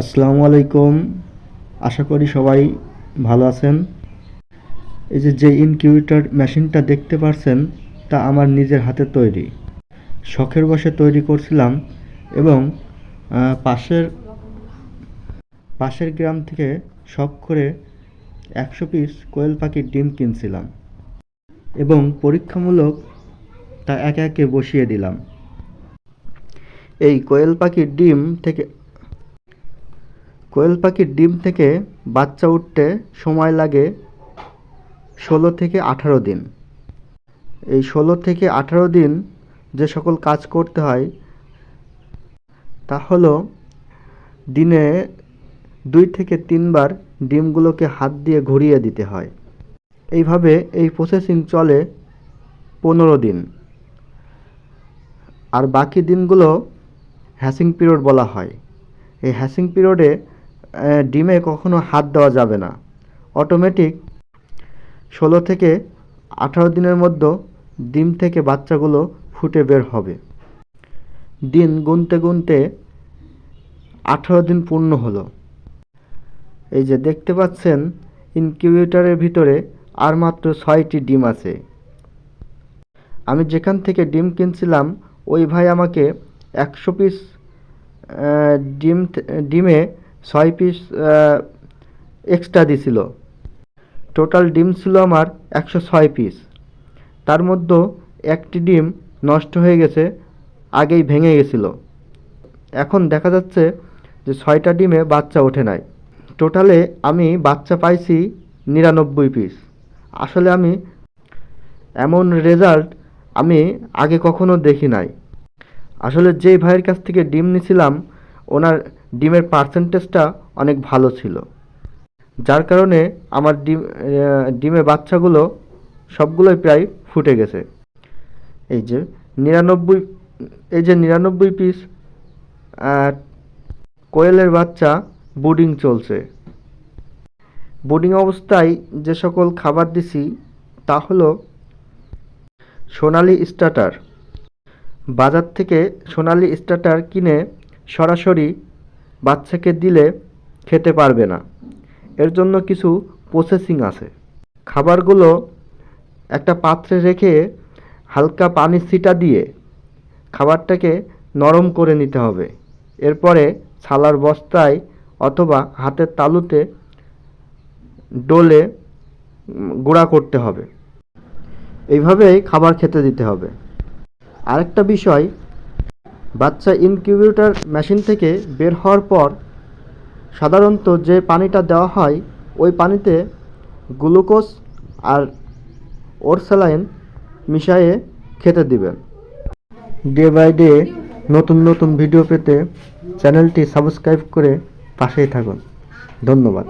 আসসালামু আলাইকুম। আশা করি সবাই ভালো আছেন। এই যে যে ইনকিউবেটর মেশিনটা দেখতে পারছেন, তা আমার নিজের হাতে তৈরি। শখের বসে তৈরি করছিলাম এবং পাশের পাশের গ্রাম থেকে শখ করে একশো পিস কোয়েল পাখির ডিম কিনছিলাম এবং পরীক্ষামূলক তা একে একে বসিয়ে দিলাম। এই কোয়েল পাখির ডিম থেকে কোয়েল পাখির ডিম থেকে বাচ্চা উঠতে সময় লাগে ষোলো থেকে আঠারো দিন। এই ষোলো থেকে আঠারো দিন যে সকল কাজ করতে হয়, তা হলো দিনে দুই থেকে তিনবার ডিমগুলোকে হাত দিয়ে ঘুরিয়ে দিতে হয়। এইভাবে এই প্রসেসিং চলে পনেরো দিন। আর বাকি দিনগুলো হ্যাসিং পিরিয়ড বলা হয়। এই হ্যাসিং পিরিয়ডে ডিমে কখনো হাত দেওয়া যাবে না। অটোমেটিক ষোলো থেকে আঠারো দিনের মধ্যে ডিম থেকে বাচ্চাগুলো ফুটে বের হবে। দিন গুনতে গুনতে আঠারো দিন পূর্ণ হলো। এই যে দেখতে পাচ্ছেন, ইনকিউবেটরের ভিতরে আর মাত্র ছয়টি ডিম আছে। আমি যেখান থেকে ডিম কিনছিলাম, ওই ভাই আমাকে একশো পিস ডিম ডিমে ছয় পিস এক্সট্রা দিছিল। টোটাল ডিম ছিল আমার একশো ছয় পিস তার মধ্যে একটি ডিম নষ্ট হয়ে গেছে, আগেই ভেঙে গেছিল। এখন দেখা যাচ্ছে যে ছয়টা ডিমে বাচ্চা ওঠে নাই। টোটালে আমি বাচ্চা পাইছি নিরানব্বই পিস আসলে আমি এমন রেজাল্ট আমি আগে কখনো দেখি নাই। আসলে যেই ভাইয়ের কাছ থেকে ডিম নিছিলাম, ওনার ডিমের পার্সেন্টেজটা অনেক ভালো ছিল। যার কারণে আমার ডিম ডিমের বাচ্চাগুলো সবগুলোই প্রায় ফুটে গেছে। এই যে নিরানব্বই, এই যে নিরানব্বই পিস কোয়েলের বাচ্চা বুডিং চলছে। বুডিং অবস্থায় যে সকল খাবার দিছি, তা হলো সোনালি স্টার্টার বাজার থেকে সোনালি স্টার্টার কিনে সরাসরি বাচ্চাকে দিলে খেতে পারবে না। এর জন্য কিছু প্রসেসিং আছে। খাবারগুলো একটা পাত্রে রেখে হালকা পানি ছিটা দিয়ে খাবারটাকে নরম করে নিতে হবে। এরপরে ছালার বস্তায় অথবা হাতের তালুতে ডোলে গুঁড়া করতে হবে। এইভাবেই খাবার খেতে দিতে হবে। আরেকটা বিষয় বাচ্চা ইনকিউবেটর মেশিন থেকে বের হওয়ার পর সাধারণত যে পানিটা দেওয়া হয়, ওই পানিতে গ্লুকোজ আর ওরসালাইন মিশিয়ে খেতে দিবেন। ডে বাই ডে নতুন নতুন ভিডিও পেতে চ্যানেলটি সাবস্ক্রাইব করে পাশেই থাকুন। ধন্যবাদ।